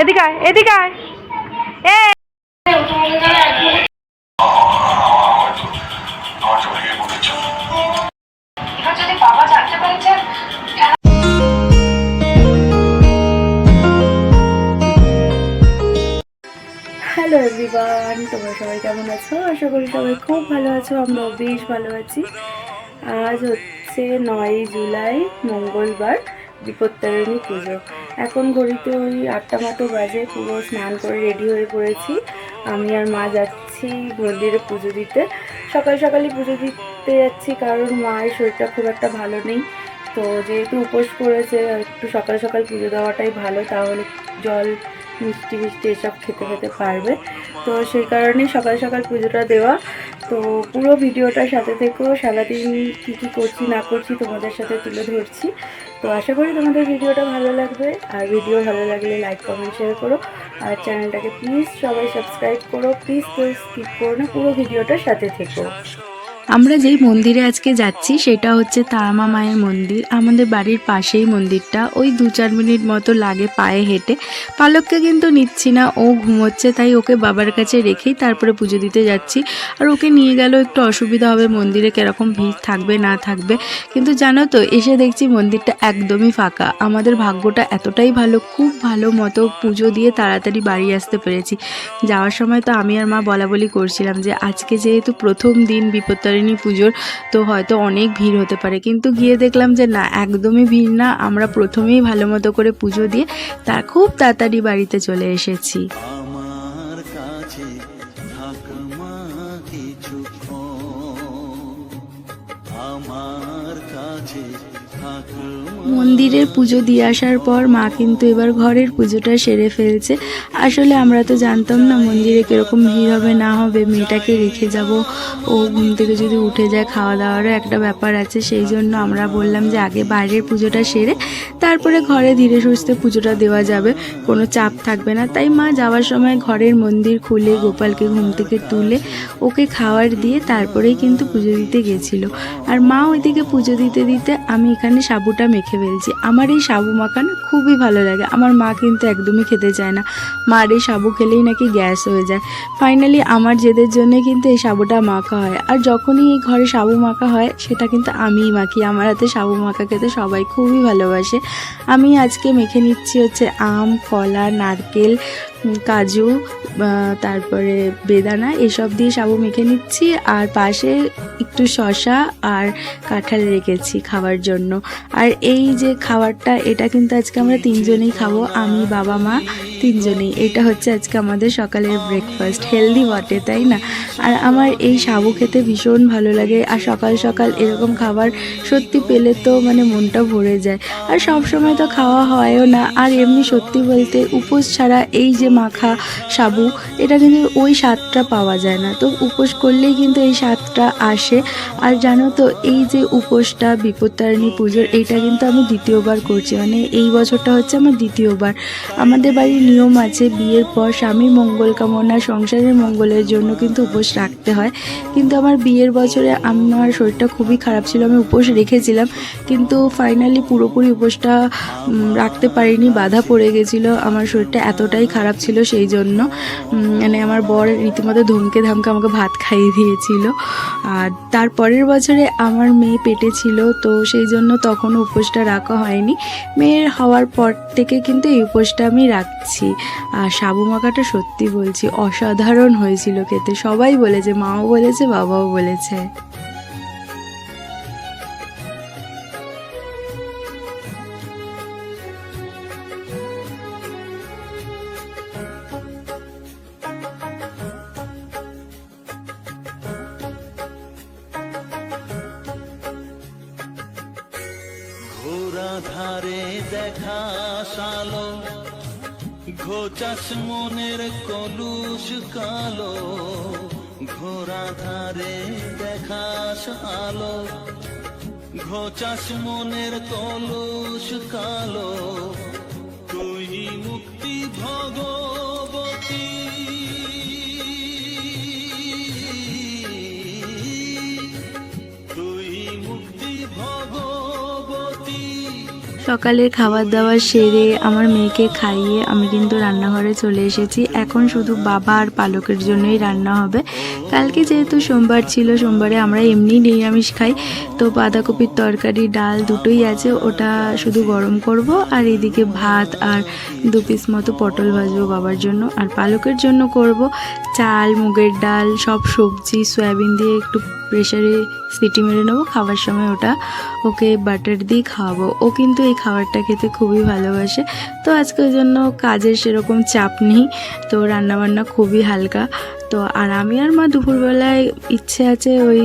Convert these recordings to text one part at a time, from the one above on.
এদিকে আয় এদিকে তোমরা সবাই কেমন আছো? আশা করি সবাই খুব ভালো আছো, আমরাও বেশ ভালো আছি। আজ হচ্ছে নয়ই জুলাই, মঙ্গলবার বিপত্তারিণী পুজো। এখন ঘড়িতে ওই আটটা মতো বাজে, পুরো স্নান করে রেডি হয়ে পড়েছি। আমি আর মা যাচ্ছি মন্দিরে পুজো দিতে। সকাল সকালই পুজো দিতে যাচ্ছি কারণ মায়ের শরীরটা খুব একটা ভালো নেই। তো যেহেতু উপোস করেছে, একটু সকাল সকাল পুজো দেওয়াটাই ভালো, তাহলে জল মিষ্টি মিষ্টি এসব খেতে খেতে পারবে। তো সেই কারণে সকাল সকাল পুজোটা দেওয়া। তো পুরো ভিডিওটার সাথে থেকেও সারাদিন কী কী করছি, না করছি তোমাদের সাথে তুলে ধরছি। তো আশা করি তোমাদের ভিডিওটা ভালো লাগবে। আর ভিডিও ভালো লাগলে লাইক কমেন্ট শেয়ার করো। আর চ্যানেলটাকে প্লিজ সবাই সাবস্ক্রাইব করো। প্লিজ কেউ স্কিপ করো না। পুরো ভিডিওটার সাথে থেকো। আমরা যেই মন্দিরে আজকে যাচ্ছি, সেটা হচ্ছে তারামা মায়ের মন্দির। আমাদের বাড়ির পাশেই মন্দিরটা। ওই দু চার মিনিট মতো লাগে পায়ে হেঁটে। পালককে কিন্তু নিচ্ছি না, ও ঘুমোচ্ছে, তাই ওকে বাবার কাছে রেখেই তারপরে পুজো দিতে যাচ্ছি। আর ওকে নিয়ে গেলেও একটু অসুবিধা হবে মন্দিরে কীরকম ভিড় থাকবে, না থাকবে। কিন্তু জানো তো, এসে দেখছি মন্দিরটা একদমই ফাঁকা। আমাদের ভাগ্যটা এতটাই ভালো, খুব ভালো মতো পুজো দিয়ে তাড়াতাড়ি বাড়ি আসতে পেরেছি। যাওয়ার সময় তো আমি আর মা বলা বলি করছিলাম যে, আজকে যেহেতু প্রথম দিন বিপত্তারিণী পুজোর, তো হয়তো অনেক ভিড় হতে পারে। কিন্তু গিয়ে দেখলাম যে না, একদমই ভিড় না, আমরা প্রথমেই ভালো মতো করে পুজো দিয়ে তা খুব তাড়াতাড়ি বাড়িতে চলে এসেছি। মন্দিরের পুজো দিয়ে আসার পর মা কিন্তু এবার ঘরের পুজোটা সেরে ফেলছে। আসলে আমরা তো জানতাম না মন্দিরে কীরকম ভিড় হবে, না হবে, মেয়েটাকে রেখে যাব। ও ঘুম থেকে যদি উঠে যায় খাওয়া দাওয়ারও একটা ব্যাপার আছে, সেই জন্য আমরা বললাম যে আগে বাইরের পুজোটা সেরে তারপরে ঘরে ধীরে সুস্থে পুজোটা দেওয়া যাবে। কোনো চাপ থাকবে না। তাই মা যাওয়ার সময় ঘরের মন্দির খুলে গোপালকে ঘুম থেকে তুলে ওকে খাওয়ার দিয়ে তারপরেই কিন্তু পুজো দিতে গেছিল। আর মা ওইদিকে পুজো দিতে দিতে আমি এখানে সাবুটা মেখে ফেলছি আমার এই সাবু মাখানো খুবই ভালো লাগে। আমার মা কিন্তু একদমই খেতে চায় না। মার এই সাবু খেলেই নাকি গ্যাস হয়ে যায়। ফাইনালি আমার জেদের জন্য কিন্তু এই সাবুটা মাখা হয়। আর যখনই এই ঘরে সাবু মাখা হয়, সেটা কিন্তু আমিই মাখি। আমার হাতে সাবু মাখা খেতে সবাই খুবই ভালোবাসে। আমি আজকে মেখে নিচ্ছি হচ্ছে আম, কলা, নারকেল কাজু তারপরে বেদানা, এসব দিয়ে সাবু মেখে নিচ্ছি। আর পাশে একটু শশা আর কাঁঠাল রেখেছি খাওয়ার জন্য। আর এই যে খাবারটা, এটা কিন্তু আজকে আমরা তিনজনেই খাব, আমি, বাবা, মা। তিনজনেই। এটা হচ্ছে আজকে আমাদের সকালের ব্রেকফাস্ট হেলদি বটে, তাই না? আর আমার এই সাবু খেতে ভীষণ ভালো লাগে, আর সকাল সকাল এরকম খাবার সত্যি পেলে তো মানে মনটা ভরে যায়। আর সব সময় তো খাওয়া হয়ও না, আর এমনি সত্যি বলতে উপোস ছাড়া এই যে মাখা সাবু এটা কিন্তু ওই স্বাদটা পাওয়া যায় না। তো উপোস করলেই কিন্তু এই স্বাদটা আসে। আর জানো তো, এই যে উপোসটা, বিপত্তারিণী পুজোর এইটা কিন্তু আমি দ্বিতীয়বার করছি। মানে এই বছরটা হচ্ছে আমার দ্বিতীয়বার। আমাদের বাড়ির নিয়ম আছে বিয়ের পর স্বামীর মঙ্গল কামনা সংসারের মঙ্গলের জন্য কিন্তু উপোস রাখতে হয়। কিন্তু আমার বিয়ের বছরে আমার শরীরটা খুবই খারাপ ছিল, আমি উপোস রেখেছিলাম। কিন্তু ফাইনালি পুরোপুরি উপোসটা রাখতে পারিনি, বাধা পড়ে গেছিল। আমার শরীরটা এতটাই খারাপ ছিল সেই জন্য মানে আমার বর রীতিমতো ধমকে ধামকে আমাকে ভাত খাইয়ে দিয়েছিল। আর তার পরের বছরে আমার মেয়ে পেটে ছিল, তো সেই জন্য তখন উপোসটা রাখা হয়নি। মেয়ের হওয়ার পর থেকে কিন্তু এই উপোসটা আমি রাখছি। আর সাবু মাখাটা সত্যি বলছি, অসাধারণ হয়েছিল খেতে। সবাই বলেছে, মাও বলেছে, বাবাও বলেছে। ধারে দেখা সালো ঘোচাস মনের কলুষ কালো ঘোরা ধারে দেখাস আলো। ঘোচাস মনের কলুষ কালো সকালের খাবার দাবার সেরে আমার মেয়েকে খাইয়ে আমি কিন্তু রান্নাঘরে চলে এসেছি। এখন শুধু বাবা আর পালকের জন্যই রান্না হবে। কালকে যেহেতু সোমবার ছিল, সোমবারে আমরা এমনি নিরামিষ খাই, তো বাঁধাকপির তরকারি, ডাল দুটোই আছে, ওটা শুধু গরম করব আর এদিকে ভাত আর দু পিস মতো পটল ভাজবো বাবার জন্য। আর পালকের জন্য করব চাল, মুগের ডাল, সব সবজি, সয়াবিন দিয়ে একটু প্রেশারে সিটি মেরে নেব খাবার সময় ওটা ওকে বাটার দিয়ে খাওয়াবো। ও কিন্তু এই খাবারটা খেতে খুবই ভালোবাসে, তো আজকে ওই জন্য কাজের সেরকম চাপ নেই, তো রান্নাবান্না খুবই হালকা। তো আর আমি আর মা দুপুরবেলায় ইচ্ছে আছে ওই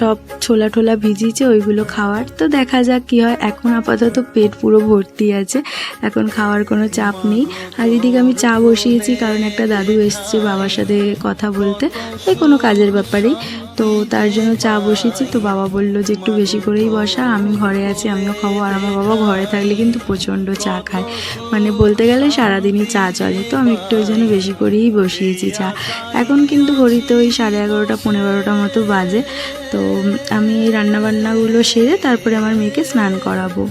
সব ছোলা টোলা ভিজিয়েছে, ওইগুলো খাওয়ার। তো দেখা যাক কী হয়। এখন আপাতত পেট পুরো ভর্তি আছে। এখন খাওয়ার কোনো চাপ নেই। আর এদিকে আমি চা বসিয়েছি, কারণ একটা দাদু এসছে বাবার সাথে কথা বলতে। এই কোনো কাজের ব্যাপারেই। তো তার জন্য চা বসিয়েছি। তো বাবা বলল যে একটু বেশি করেই বসা। আমি ঘরে আছি, আমিও খাব। আর আমার বাবা ঘরে থাকলে কিন্তু প্রচণ্ড চা খায়। মানে বলতে গেলে সারাদিনই চা চলে। তো আমি একটু ওই জন্য বেশি করেই বসিয়েছি চা। এখন কিন্তু ঘড়িতে ওই সাড়ে এগারোটা পনেরো বারোটা মতো বাজে। তো আমি রান্নাবান্নাগুলো সেরে তারপরে আমার মেয়েকে স্নান করাবো।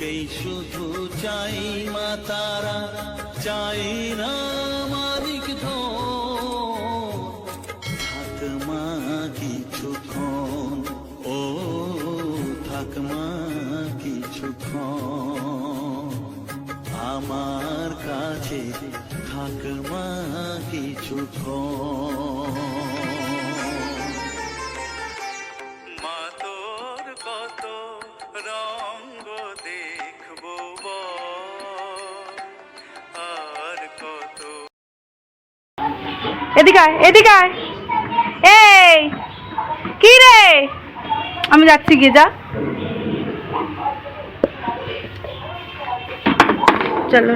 তোকেই শুধু চাই মা তারা, চাই না মালিক থাক মা কিছুক্ষণ ও থাক মা কিছুক্ষণ আমার কাছে থাক মা কিছুক্ষণ এই রে? আমি যাচ্ছি, গিয়ে যা। চলো।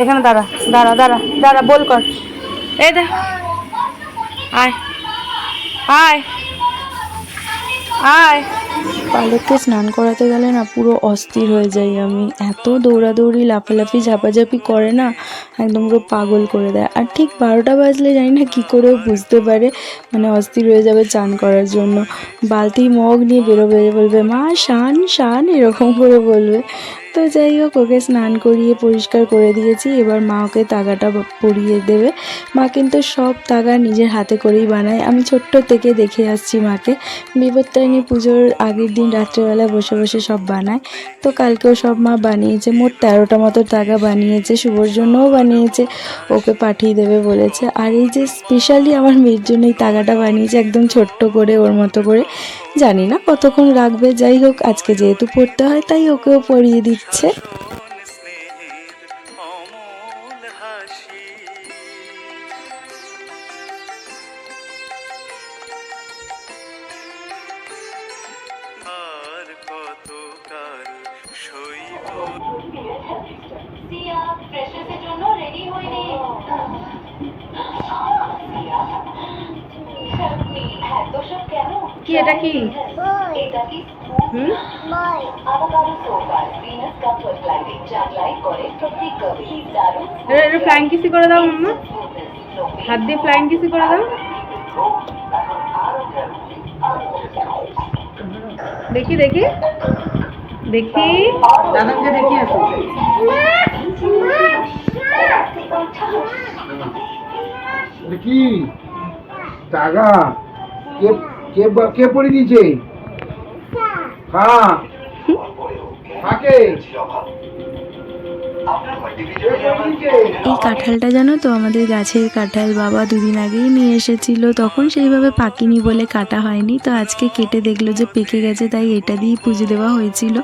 এখানে দাঁড়া দাঁড়া দাঁড়া দাঁড়া, বল কর। এই দে আয়। আয়। আয়। পালককে স্নান করাতে গেলে না পুরো অস্থির হয়ে যাই আমি। এত দৌড়াদৌড়ি, লাফালাফি, ঝাপাঝাপি করে না, একদম পুরো পাগল করে দেয়। আর ঠিক বারোটা বাজলে জানি না কী করে বুঝতে পারে মানে অস্থির হয়ে যাবে চান করার জন্য। বালতি মগ নিয়ে বেরোবে, বলবে, মা, শান শান, এরকম করে বলবে। তো যাই হোক, ওকে স্নান করিয়ে পরিষ্কার করে দিয়েছি। এবার মা ওকে তাগাটা পরিয়ে দেবে। মা কিন্তু সব তাগা নিজের হাতে করেই বানায়। আমি ছোট্ট থেকে দেখে আসছি মাকে। বিপত্তারিণী পুজোর আগের দিন রাত্রেবেলা বসে বসে সব বানায়। তো কালকেও সব মা বানিয়েছে। মোট তেরোটা মতো তাগা বানিয়েছে। শুভর জন্যও বানিয়েছে। ওকে পাঠিয়ে দেবে বলেছে। আর এই যে স্পেশালি আমার মেয়ের জন্য এই তাগাটা বানিয়েছে, একদম ছোট্ট করে, ওর মতো করে। জানি না কতক্ষণ রাখবে যাই হোক আজকে যেহেতু পড়তে হয় তাই ওকেও পড়িয়ে দিচ্ছে। এটা এটা ফ্লাইং কিসি করে দাও মাম্মা। হাত দিয়ে ফ্লাইং কিসি করে দাও। দেখি দেখি। দেখি। দাদাকে দেখি আসো। এটা টাকা কে কে পড়ে দিয়েছে? হ্যাঁ। কাকে? এই কাঁঠালটা জানো তো? আমাদের গাছের কাঁঠাল বাবা দুদিন আগেই নিয়ে এসেছিল। তখন সেইভাবে পাকিনি বলে কাটা হয়নি। তো আজকে কেটে দেখল যে পেকে গেছে, তাই এটা দিয়েই পুজো দেওয়া হয়েছিল।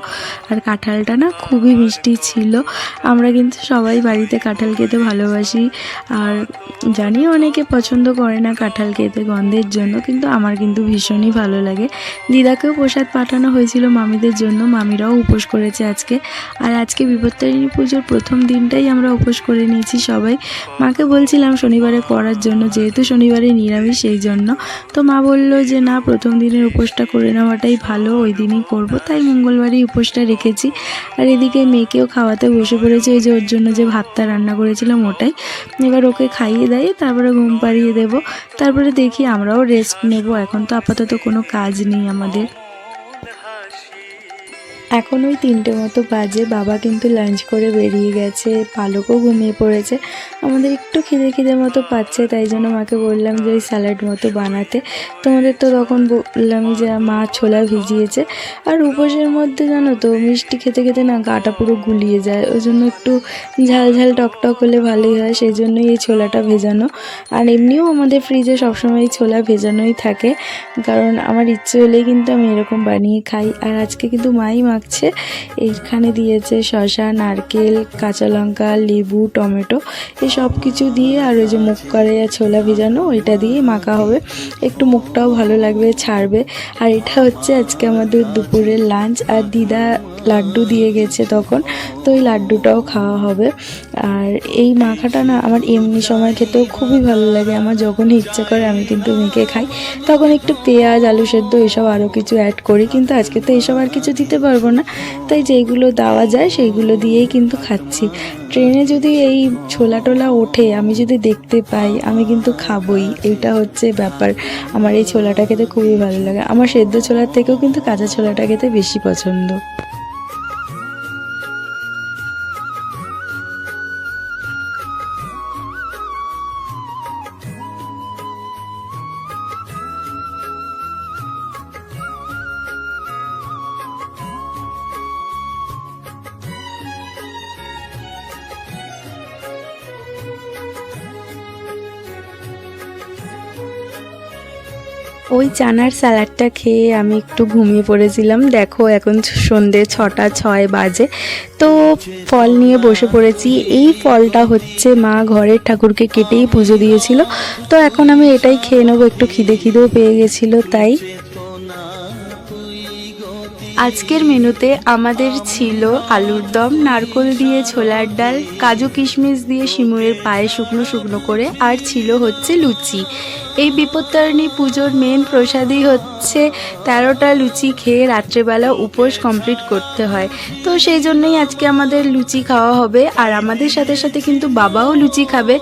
আর কাঁঠালটা না খুবই মিষ্টি ছিল। আমরা কিন্তু সবাই বাড়িতে কাঁঠাল খেতে ভালোবাসি। আর জানি অনেকে পছন্দ করে না কাঁঠাল খেতে গন্ধের জন্য, কিন্তু আমার কিন্তু ভীষণই ভালো লাগে। দিদাকেও প্রসাদ পাঠানো হয়েছিল মামিদের জন্য। মামিরাও উপোস করেছে আজকে। আর আজকে বিপত্তারিণী পুজোর প্রথম দিনটাই আমরা উপোস করে নিয়েছি সবাই। মাকে বলছিলাম শনিবারে করার জন্য, যেহেতু শনিবারে নিরামিষ, সেই জন্য। তো মা বলল যে, না, প্রথম দিনের উপোসটা করে নেওয়াটাই ভালো, ওই দিনই করব। তাই মঙ্গলবারই উপোসটা রেখেছি। আর এদিকে মেয়েকেও খাওয়াতে বসে পড়েছে, ওই যে ওর জন্য যে ভাতটা রান্না করেছিলাম ওটাই। এবার ওকে খাইয়ে দেয় তারপরে ঘুম পাড়িয়ে দেবো। তারপরে দেখি আমরাও রেস্ট নেব, এখন তো আপাতত কোনো কাজ নেই আমাদের। এখন ওই তিনটে মতো বাজে, বাবা কিন্তু লাঞ্চ করে বেরিয়ে গেছে, পালকও ঘুমিয়ে পড়েছে। আমাদের একটু খিদে খিদে মতো পাচ্ছে, তাই জন্য মাকে বললাম যে ওই স্যালাড মতো বানাতে। তোমাদের তো তখন বললাম যে মা ছোলা ভিজিয়েছে। আর উপোসের মধ্যে জানো তো, মিষ্টি খেতে খেতে না গাটা পুরো গুলিয়ে যায়। ওই জন্য একটু ঝাল ঝাল টক টক হলে ভালোই হয়, সেই জন্যই এই ছোলাটা ভেজানো। আর এমনিও আমাদের ফ্রিজে সবসময় ছোলা ভেজানোই থাকে। কারণ আমার ইচ্ছে হলেই কিন্তু আমি এরকম বানিয়ে খাই। আর আজকে কিন্তু মাই মাখছে এইখানে দিয়েছে শসা, নারকেল, কাঁচা লঙ্কা, লেবু, টমেটো। এই সব কিছু দিয়ে আর ওই যে মুখ করে ছোলা ভেজানো, ওইটা দিয়ে মাখা হবে। একটু মুখটাও ভালো লাগবে, ছাড়বে। আর এটা হচ্ছে আজকে আমাদের দুপুরের লাঞ্চ আর দিদা লাড্ডু দিয়ে গেছে তখন, তো ওই লাড্ডুটাও খাওয়া হবে। আর এই মাখাটা না আমার এমনি সময় খেতেও খুবই ভালো লাগে। আমার যখনই ইচ্ছে করে আমি কিন্তু মেখে খাই। তখন একটু পেঁয়াজ, আলু সেদ্ধ, এসব আরও কিছু অ্যাড করি। কিন্তু আজকে তো এসব আর কিছু দিতে পারব না। তাই যেইগুলো দেওয়া যায় সেইগুলো দিয়েই কিন্তু খাচ্ছি। ট্রেনে যদি এই ছোলা টোলা ওঠে, আমি যদি দেখতে পাই, আমি কিন্তু খাবই। এটা হচ্ছে ব্যাপার। আমার এই ছোলাটা খেতে খুবই ভালো লাগে। আমার সেদ্ধ ছোলার থেকেও কিন্তু কাঁচা ছোলাটা খেতে বেশি পছন্দ। ওই চানার স্যালাডটা খেয়ে আমি একটু ঘুমিয়ে পড়েছিলাম। দেখো এখন সন্ধে ছটা, ছয় বাজে। তো ফল নিয়ে বসে পড়েছি। এই ফলটা হচ্ছে মা ঘরের ঠাকুরকে কেটেই পুজো দিয়েছিল। তো এখন আমি এটাই খেয়ে নেব। একটু খিদে খিদেও পেয়ে গেছিল, তাই আজকের মেনুতে আমাদের ছিল আলুর দম, নারকোল দিয়ে ছোলার ডাল, কাজু কিশমিশ দিয়ে শিমুয়ের পায়ে শুকনো শুকনো করে, আর ছিল হচ্ছে লুচি। এই বিপত্তারিণী পুজোর মেন প্রসাদই হচ্ছে তেরোটা লুচি খেয়ে রাত্রেবেলা উপোস কমপ্লিট করতে হয়। তো সেই জন্যই আজকে আমাদের লুচি খাওয়া হবে, আর আমাদের সাথে সাথে কিন্তু বাবাও লুচি খাবে।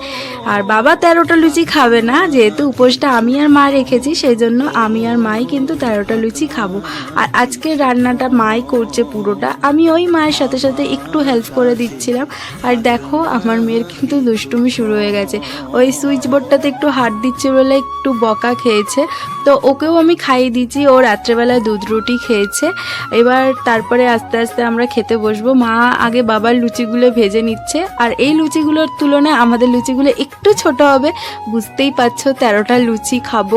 আর বাবা তেরোটা লুচি খাবে না, যেহেতু উপোসটা আমি আর মা রেখেছি, সেই জন্য আমি আর মাই কিন্তু তেরোটা লুচি খাব। আর আজকের রান্নাটা মাই করছে পুরোটা। আমি ওই মায়ের সাথে সাথে একটু হেল্প করে দিচ্ছিলাম। আর দেখো, আমার মেয়ের কিন্তু দুষ্টুমি শুরু হয়ে গেছে। ওই সুইচ বোর্ডটাতে একটু হাত দিচ্ছে বলে একটু বকা খেয়েছে। তো ওকেও আমি খাইয়ে দিচ্ছি ও রাত্রেবেলায় দুধ রুটি খেয়েছে। এবার তারপরে আস্তে আস্তে আমরা খেতে বসবো। মা আগে বাবার লুচিগুলো ভেজে নিচ্ছে। আর এই লুচিগুলোর তুলনায় আমাদের লুচিগুলো একটু ছোট হবে। বুঝতেই পারছ, তেরোটা লুচি খাব।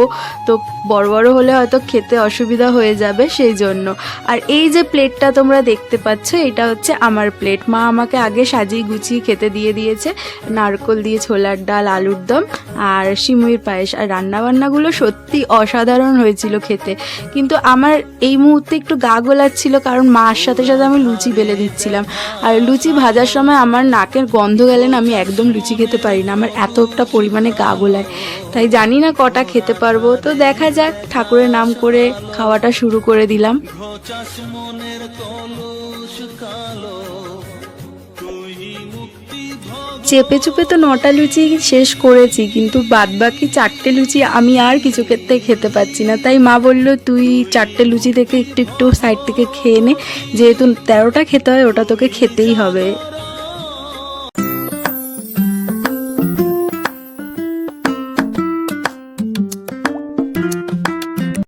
তো বড় বড় হলে হয়তো খেতে অসুবিধা হয়ে যাবে সেই জন্য। আর এই যে প্লেটটা তোমরা দেখতে পাচ্ছ, এটা হচ্ছে আমার প্লেট মা আমাকে আগে সাজিয়ে গুছিয়ে খেতে দিয়ে দিয়েছে। নারকল দিয়ে ছোলার ডাল, আলুর দম আর সিমুইর পায়েস। আর রান্নাবান্নাগুলো সত্যি অসাধারণ হয়েছিল খেতে। কিন্তু আমার এই মুহূর্তে একটু গা গোলাচ্ছিল কারণ মার সাথে সাথে আমি লুচি বেলে দিচ্ছিলাম। আর লুচি ভাজার সময় আমার নাকের গন্ধ গেলে না আমি একদম লুচি খেতে পারি না। আমার এতটা পরিমাণে গা গোলায়। তাই জানি না কটা খেতে পারব। তো দেখা যাক, ঠাকুরের নাম করে খাওয়াটা শুরু করে দিলাম। চেপে চুপে তো নটা লুচি শেষ করেছি, কিন্তু বাদ বাকি চারটে লুচি আমি আর কিছু ক্ষেত্রে খেতে পাচ্ছি না। তাই মা বলল, তুই চারটে লুচি থেকে একটু একটু সাইড থেকে খেয়ে নে। যেহেতু তেরোটা খেতে হয়, ওটা তোকে খেতেই হবে।